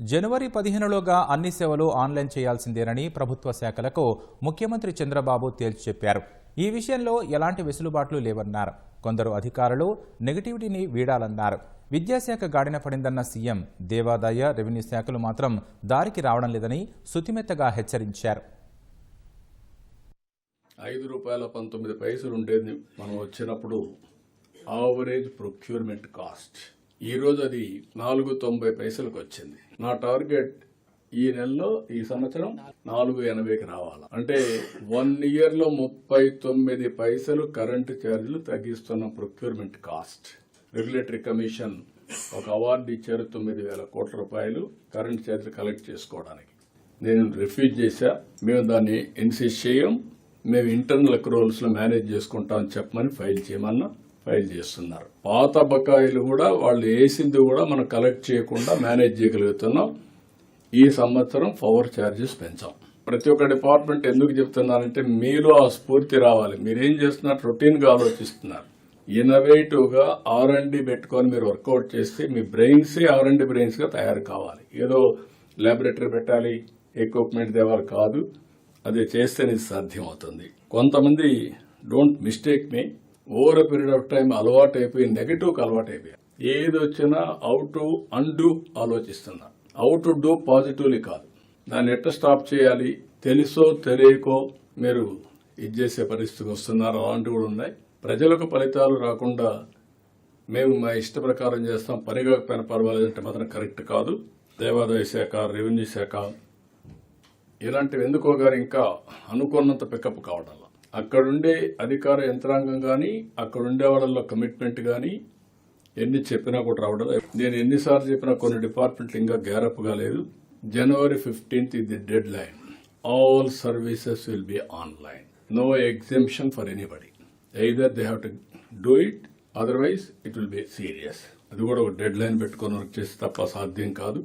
జనవరి పదిహేనులోగా అన్ని సేవలు ఆన్లైన్ చేయాల్సిందేనని ప్రభుత్వ శాఖలకు ముఖ్యమంత్రి చంద్రబాబు తేల్చి చెప్పారు. ఈ విషయంలో ఎలాంటి వెసులుబాట్లు లేవన్నారు. కొందరు అధికారులు నెగటివిటీని వీడాలన్నారు. విద్యాశాఖ గాడిన పడిందన్న సీఎం దేవాదాయ రెవెన్యూ శాఖలు మాత్రం దారికి రావడం లేదని సుతిమెత్తగా హెచ్చరించారు. ఐదు రూపాయల పంతొమ్మిది పైసలు ఉండేది మనం వచ్చినప్పుడు ఆవరేజ్ ప్రొక్యూర్మెంట్ కాస్ట్ ఈరోజు అది నాలుగు తొంభై పైసలకు వచ్చింది. నా టార్గెట్ ఈ నెలలో ఈ సంవత్సరం నాలుగు ఎనభైకి రావాలి. అంటే వన్ ఇయర్లో ముప్పై తొమ్మిది పైసలు కరెంటు ఛార్జీలు తగ్గిస్తున్న ప్రొక్యూర్మెంట్ కాస్ట్. రెగ్యులేటరీ కమిషన్ ఒక అవార్డు ఇచ్చారు తొమ్మిది వేల కోట్ల రూపాయలు కరెంట్ ఛార్జీలు కలెక్ట్ చేసుకోవడానికి. నేను రిఫ్యూజ్ చేశా. మేము దాన్ని ఇన్సిస్ట్ చేయం. మేము ఇంటర్నల్ అక్రూవల్స్లో మేనేజ్ చేసుకుంటామని చెప్పమని ఫైల్ చేయమన్నా. ఫైల్ చేస్తున్నారు. పాత బకాయిలు కూడా వాళ్ళు వేసింది కూడా మనం కలెక్ట్ చేయకుండా మేనేజ్ చేయగలుగుతున్నాం. ఈ సంవత్సరం పవర్ ఛార్జెస్ పెంచాం. ప్రతి ఒక్క డిపార్ట్మెంట్ ఎందుకు చెప్తున్నారంటే మీలో ఆ స్ఫూర్తి రావాలి. మీరేం చేస్తున్నారు? రొటీన్గా ఆలోచిస్తున్నారు. ఇన్నోవేటివ్గా ఆర్ అండ్ డి పెట్టుకొని మీరు వర్కౌట్ చేస్తే మీ బ్రెయిన్స్ ఆర్ అండ్ బ్రెయిన్స్ తయారు కావాలి. ఏదో ల్యాబొరేటరీ పెట్టాలి ఎక్విప్మెంట్ తేవాలి కాదు. అది చేస్తేనే సాధ్యం అవుతుంది కొంతమంది don't mistake me over period of time అలవాటు అయిపోయి నెగటివ్ అలవాటు అయిపోయి ఏది వచ్చినా అవుట్ టు అన్డూ ఆలోచిస్తున్నా. అవుట్ టు డూ పాజిటివ్లీ కాదు. దాన్ని ఎట్లా స్టాప్ చేయాలి? తెలుసో తెలియకో మీరు ఇది చేసే పరిస్థితికి వస్తున్నారు. అలాంటివి కూడా ఉన్నాయి. ప్రజలకు ఫలితాలు రాకుండా మేము మా ఇష్ట ప్రకారం చేస్తాం. పని కాకపోయినా పర్వాలేదు అంటే మాత్రం కరెక్ట్ కాదు. దేవాదాయ శాఖ రెవెన్యూ శాఖ ఇలాంటివి ఎందుకో కానీ ఇంకా అనుకున్నంత పికప్ కావడం అక్కడుండే అధికార యంత్రాంగం కానీ అక్కడుండే వాళ్ళలో కమిట్మెంట్ కానీ ఎన్ని చెప్పినా కూడా రావడం లేదు. నేను ఎన్నిసార్లు చెప్పినా కొన్ని డిపార్ట్మెంట్లు ఇంకా గ్యారప్ కాలేదు జనవరి ఫిఫ్టీన్త్ ఇది deadline all services will be online no exhibition for anybody either they have to do it otherwise it will be serious అది కూడా ఒక డెడ్ లైన్ పెట్టుకొని వర్క్ చేస్తే తప్ప సాధ్యం కాదు.